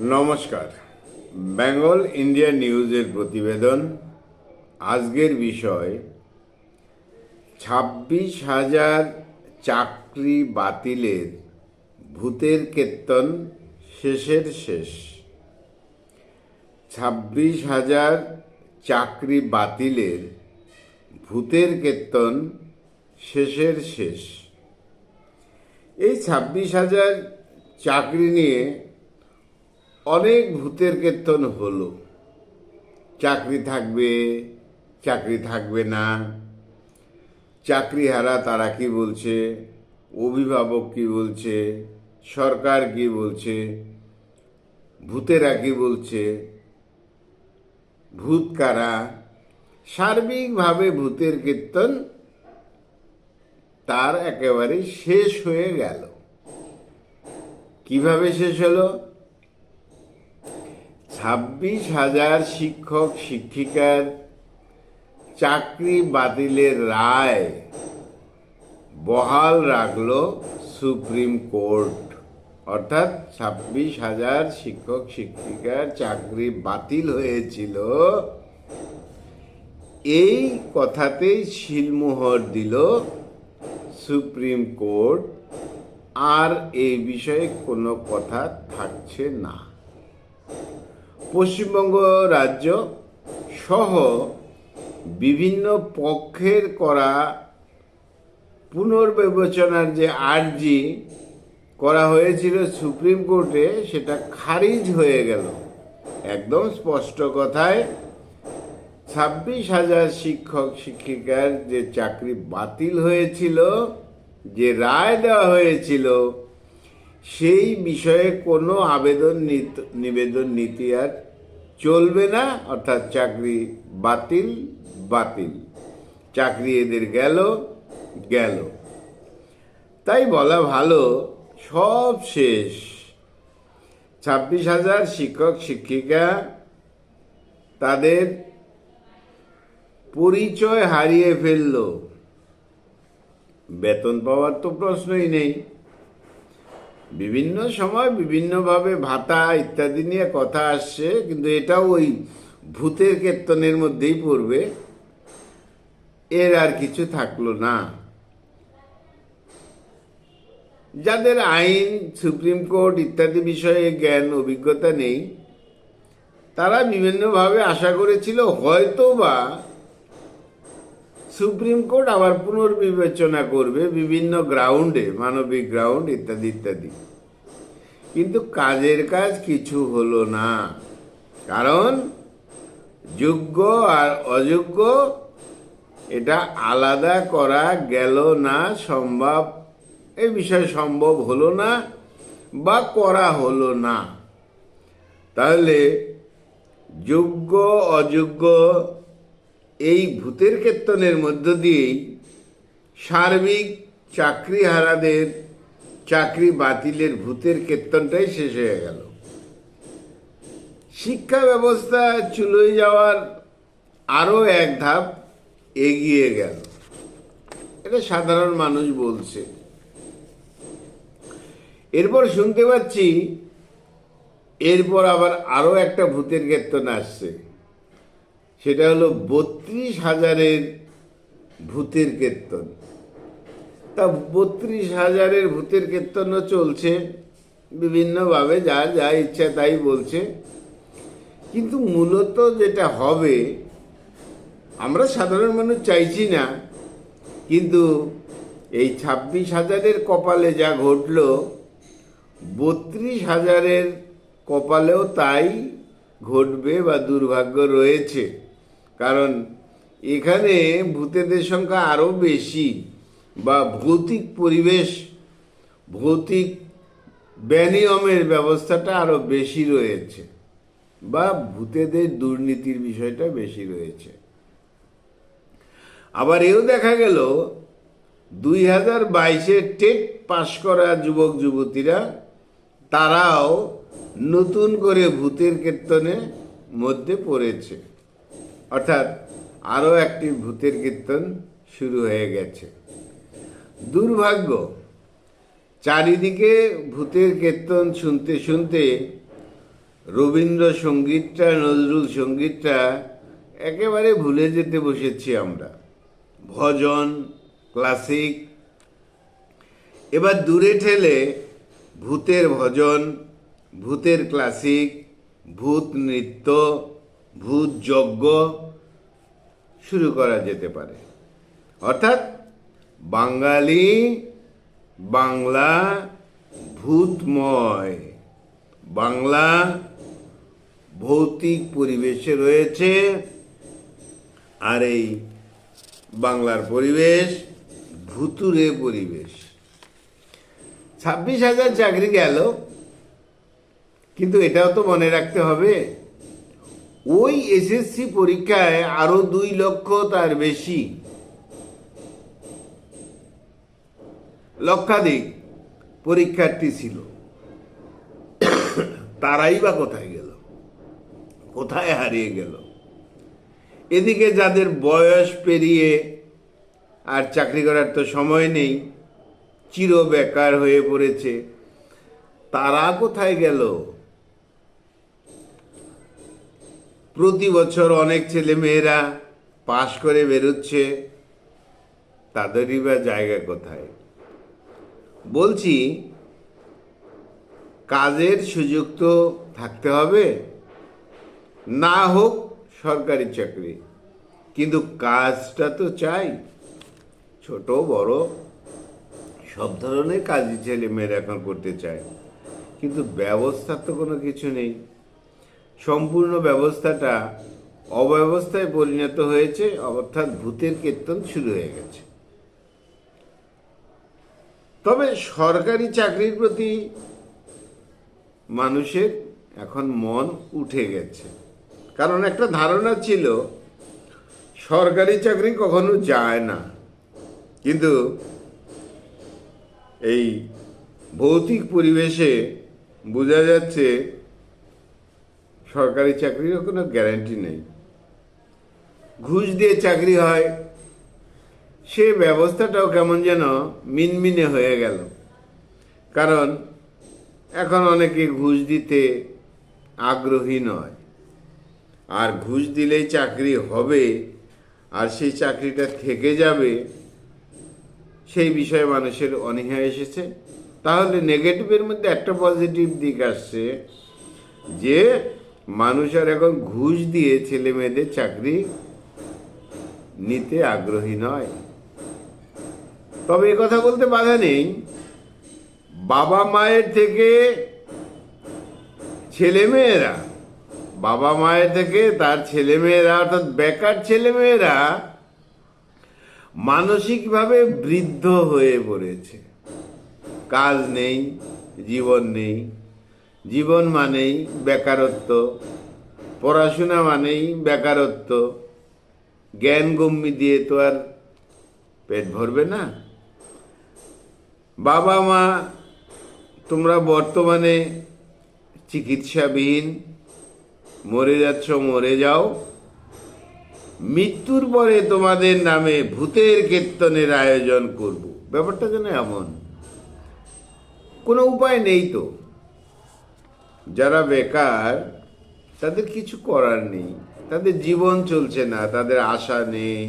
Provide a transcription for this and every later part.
নমস্কার। বেঙ্গল ইন্ডিয়া নিউজের প্রতিবেদন, আজকের বিষয়, ছাব্বিশ হাজার চাকরি বাতিলের ভূতের কীর্তন শেষের শেষ। ছাব্বিশ হাজার চাকরি বাতিলের ভূতের কীর্তন শেষের শেষ। এই ছাব্বিশ হাজার চাকরি নিয়ে অনেক ভূতের কীর্তন হলো। চাকরি থাকবে চাকরি থাকবে না। চাকরি হারা তারা কি বলছে? অভিভাবক কি বলছে? সরকার কি বলছে? ভূতেরা কি বলছে? ভূত কারা? সার্বিকভাবে ভূতের কীর্তন তার একেবারে শেষ হয়ে গেল। কীভাবে শেষ হলো? ছাব্বিশ হাজার শিক্ষক শিক্ষিকার চাকরি বাতিলের রায় বহাল রাখল সুপ্রিম কোর্ট। অর্থাৎ ছাব্বিশ হাজার শিক্ষক শিক্ষিকার চাকরি বাতিল হয়েছিল। এই কথাতেই শিলমোহর দিল সুপ্রিম কোর্ট। আর এই বিষয়ে কোনো কথা থাকছে না। পশ্চিমবঙ্গ রাজ্য সহ বিভিন্ন পক্ষের করা পুনর্বিবেচনার যে আর্জি করা হয়েছিল সুপ্রিম কোর্টে, সেটা খারিজ হয়ে গেল। একদম স্পষ্ট কথায় ছাব্বিশ হাজার শিক্ষক, শিক্ষিকার যে চাকরি বাতিল হয়েছিল, যে রায় দেওয়া হয়েছিল সেই বিষয়ে কোনো আবেদন নিবেদন নীতি আর চলবে না, অর্থাৎ চাকরি বাতিল বাতিল। চাকরি এদের গেল গেল। তাই বলা ভালো, সব শেষ। ছাব্বিশ হাজার শিক্ষক, শিক্ষিকা, তাদের পরিচয় হারিয়ে ফেলল। বেতন পাওয়ার তো প্রশ্নই নেই। বিভিন্ন সময় বিভিন্নভাবে ভাতা ইত্যাদি নিয়ে কথা আসছে, কিন্তু এটাও ওই ভূতের কীর্তনের মধ্যেই পড়বে। এর আর কিছু থাকল না। যাদের আইন, সুপ্রিম কোর্ট ইত্যাদি বিষয়ে জ্ঞান, অভিজ্ঞতা নেই, তারা বিভিন্নভাবে আশা করেছিল হয়তো বা সুপ্রিম কোর্ট আবার পুনর্বিবেচনা করবে বিভিন্ন গ্রাউন্ডে, মানবিক গ্রাউন্ড ইত্যাদি ইত্যাদি। কিন্তু কাজের কাজ কিছু হলো না। কারণ যোগ্য আর অযোগ্য, এটা আলাদা করা গেল না, সম্ভব এই বিষয়ে সম্ভব হলো না বা করা হলো না। তাহলে যোগ্য, অযোগ্য এই ভূতের কীর্তনের মধ্য দিয়েই সার্বিক চাকরিহারাদের চাকরি বাতিলের ভূতের কীর্তনটাই শেষ হয়ে গেল। শিক্ষা ব্যবস্থা চুলোয় যাওয়ার আরও এক ধাপ এগিয়ে গেল। এটা সাধারণ মানুষ বলছে। এরপর শুনতে পাচ্ছি, এরপর আবার আরও একটা ভূতের কীর্তন আসছে। সেটা হলো বত্রিশ হাজারের ভূতের কীর্তন। তা বত্রিশ হাজারের ভূতের কীর্তনও চলছে, বিভিন্নভাবে যা যা ইচ্ছা তাই বলছে। কিন্তু মূলত যেটা হবে, আমরা সাধারণ মানুষ চাইছি না, কিন্তু এই ছাব্বিশ হাজারের কপালে যা ঘটলো, বত্রিশ হাজারের কপালেও তাই ঘটবে বা দুর্ভাগ্য রয়েছে। কারণ এখানে ভূতেদের সংখ্যা আরও বেশি বা ভৌতিক পরিবেশ, ভৌতিক ব্যানিয়মের ব্যবস্থাটা আরও বেশি রয়েছে বা ভূতেদের দুর্নীতির বিষয়টা বেশি রয়েছে। আবার এও দেখা গেল, দুই হাজার বাইশে টেট পাশ করা যুবক যুবতীরা, তারাও নতুন করে ভূতের কীর্তনে মধ্যে পড়েছে। অর্থাৎ আরও একটি ভূতের কীর্তন শুরু হয়ে গেছে। দুর্ভাগ্য, চারিদিকে ভূতের কীর্তন শুনতে শুনতে রবীন্দ্রসঙ্গীতটা, নজরুল সঙ্গীতটা একেবারে ভুলে যেতে বসেছি আমরা। ভজন, ক্লাসিক, এবার দূরে ঠেলে ভূতের ভজন, ভূতের ক্লাসিক, ভূত নৃত্য ভূত যজ্ঞ শুরু করা যেতে পারে। অর্থাৎ বাঙালি বাংলা ভূতময়। বাংলা ভৌতিক পরিবেশে রয়েছে আর এই বাংলার পরিবেশ ভুতুরে পরিবেশ। ছাব্বিশ হাজার চাকরি গেল, কিন্তু এটাও তো মনে রাখতে হবে ওই এসএসসি পরীক্ষায় আরও দুই লক্ষ তার বেশি। লক্ষাধিক পরীক্ষার্থী ছিল। তারাই বা কোথায় গেল? কোথায় হারিয়ে গেল? এদিকে যাদের বয়স পেরিয়ে আর চাকরি করার তো সময় নেই চির বেকার হয়ে পড়েছে, তারা কোথায় গেল? প্রতি বছর অনেক ছেলে মেয়েরা পাশ করে বেরোচ্ছে। তাদেরই বা জায়গা কোথায়? বলছি, কাজের সুযোগ তো থাকতে হবে। না হোক, সরকারি চাকরি। কিন্তু কাজটা তো চাই। ছোট, বড়, সব ধরনের কাজই ছেলে মেয়েরা এখন করতে চায়। কিন্তু ব্যবস্থার তো কোনো কিছু নেই। সম্পূর্ণ ব্যবস্থাটা অব্যবস্থায় পরিণত হয়েছে, অর্থাৎ ভূতের কীর্তন শুরু হয়ে গেছে। তবে সরকারি চাকরির প্রতি মানুষের এখন মন উঠে গেছে। কারণ একটা ধারণা ছিল, সরকারি চাকরি কখনো যায় না। কিন্তু এই ভৌতিক পরিবেশে বোঝা যাচ্ছে সরকারি চাকরিরও কোনো গ্যারান্টি নেই। ঘুষ দিয়ে চাকরি হয়, সে ব্যবস্থাটাও কেমন যেন মিনমিনে হয়ে গেল। কারণ এখন অনেকে ঘুষ দিতে আগ্রহী নয়। আর ঘুষ দিলেই চাকরি হবে, আর সেই চাকরিটা থেকে যাবে, সেই বিষয়ে মানুষের অনীহা এসেছে। তাহলে নেগেটিভের মধ্যে একটা পজিটিভ দিক আসছে যে মানুষ আর এখন ঘুষ দিয়ে ছেলে মেয়েদের চাকরি নিতে আগ্রহী নয়। তবে এ কথা বলতে বাধা নেই। বাবা মায়ের থেকে ছেলেমেয়েরা বাবা মায়ের থেকে তার ছেলেমেয়েরা অর্থাৎ বেকার ছেলেমেয়েরা মানসিকভাবে বৃদ্ধ হয়ে পড়েছে। কাজ নেই, জীবন নেই। জীবন মানেই বেকারত্ব, পড়াশোনা মানেই বেকারত্ব। জ্ঞান গম্যি দিয়ে তো আর পেট ভরবে না। বাবা মা, তোমরা বর্তমানে চিকিৎসাবিহীন, মরে যাচ্ছ, মরে যাও। মৃত্যুর পরে তোমাদের নামে ভূতের কীর্তনের আয়োজন করব। ব্যাপারটা যেন এমন। কোনো উপায় নেই তো। যারা বেকার, তাদের কিছু করার নেই। তাদের জীবন চলছে না, তাদের আশা নেই,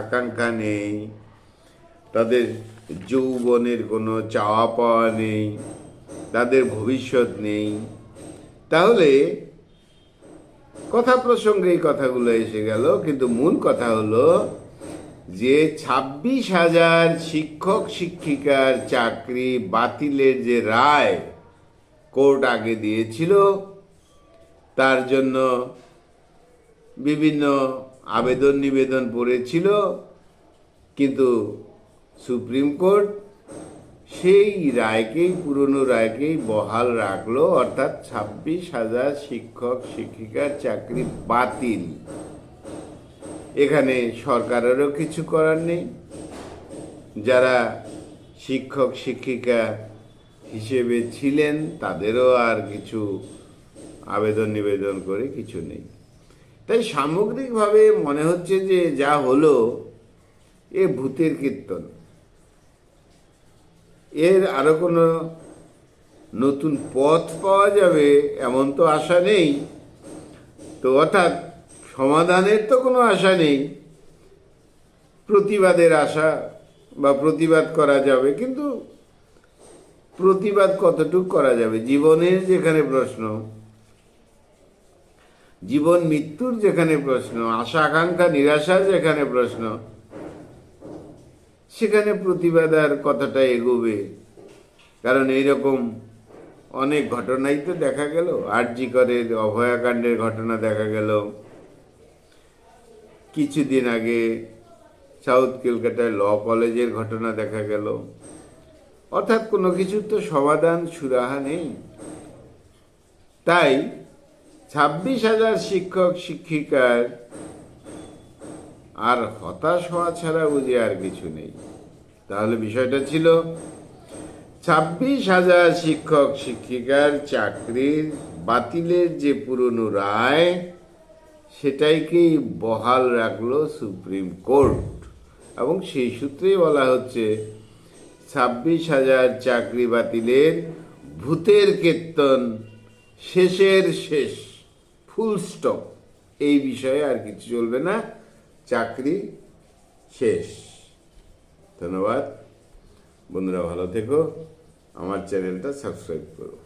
আকাঙ্ক্ষা নেই। তাদের যৌবনের কোনো চাওয়া পাওয়া নেই, তাদের ভবিষ্যৎ নেই। তাহলে কথা প্রসঙ্গে এই কথাগুলো এসে গেল, কিন্তু মূল কথা হলো যে ছাব্বিশ হাজার শিক্ষক, শিক্ষিকার চাকরি বাতিলের যে রায় কোর্ট আগে দিয়েছিল। তার জন্য বিভিন্ন আবেদন নিবেদন পড়েছিল। কিন্তু সুপ্রিম কোর্ট সেই রায়কেই, পুরনো রায়কেই বহাল রাখল। অর্থাৎ ছাব্বিশ হাজার শিক্ষক শিক্ষিকার চাকরি বাতিল। এখানে সরকারেরও কিছু করার নেই। যারা শিক্ষক, শিক্ষিকা হিসেবে ছিলেন, তাদেরও আর কিছু আবেদন নিবেদন করে কিছু নেই। তাই সামগ্রিকভাবে মনে হচ্ছে যে যা হলো, এ ভূতের কীর্তন। এর আরও কোনো নতুন পথ পাওয়া যাবে এমন তো আশা নেই। তো অর্থাৎ সমাধানের তো কোনো আশা নেই। প্রতিবাদের আশা বা প্রতিবাদ করা যাবে, কিন্তু প্রতিবাদ কতটুকু করা যাবে? জীবনের যেখানে প্রশ্ন, জীবন মৃত্যুর যেখানে প্রশ্ন, আশা, আকাঙ্ক্ষা নিরাশার যেখানে প্রশ্ন, সেখানে প্রতিবাদ আর কথাটা এগোবে? কারণ এইরকম অনেক ঘটনাই তো দেখা গেল। আরজি করে অভয়াকাণ্ডের ঘটনা দেখা গেল। কিছুদিন আগে সাউথ কলকাতায় ল কলেজের ঘটনা দেখা গেল। অর্থাৎ কোনো কিছুর তো সমাধান সুরাহা নেই। তাই ছাব্বিশ হাজার শিক্ষক, শিক্ষিকার আর হতাশ হওয়া ছাড়া বুঝি আর কিছু নেই। তাহলে বিষয়টা ছিল, ছাব্বিশ হাজার শিক্ষক, শিক্ষিকার চাকরির বাতিলের যে পুরনো রায়, সেটাইকেই বহাল রাখল সুপ্রিম কোর্ট। এবং সেই সূত্রেই বলা হচ্ছে ছাব্বিশ হাজার চাকরি বাতিলের ভূতের কীর্তন শেষের শেষ, ফুল স্টপ। এই বিষয়ে আর কিছু চলবে না। চাকরি শেষ। ধন্যবাদ। বন্ধুরা ভালো থেকো। আমার চ্যানেলটা সাবস্ক্রাইব করো।